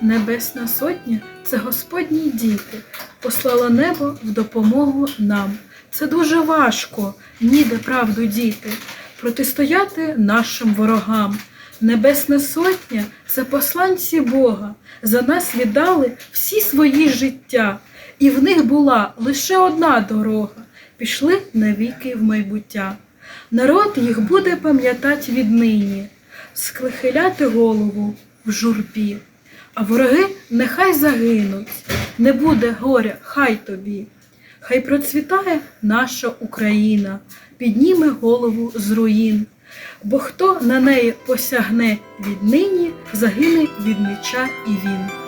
Небесна Сотня це Господні діти, послала небо в допомогу нам. Це дуже важко, ніде правду діти, протистояти нашим ворогам. Небесна Сотня це посланці Бога, за нас віддали всі свої життя, і в них була лише одна дорога пішли навіки в майбуття. Народ їх буде пам'ятати віднині, склихиляти голову в журбі. А вороги нехай загинуть, не буде горя, хай тобі. Хай процвітає наша Україна, підніме голову з руїн. Бо хто на неї посягне віднині, загине від меча і він.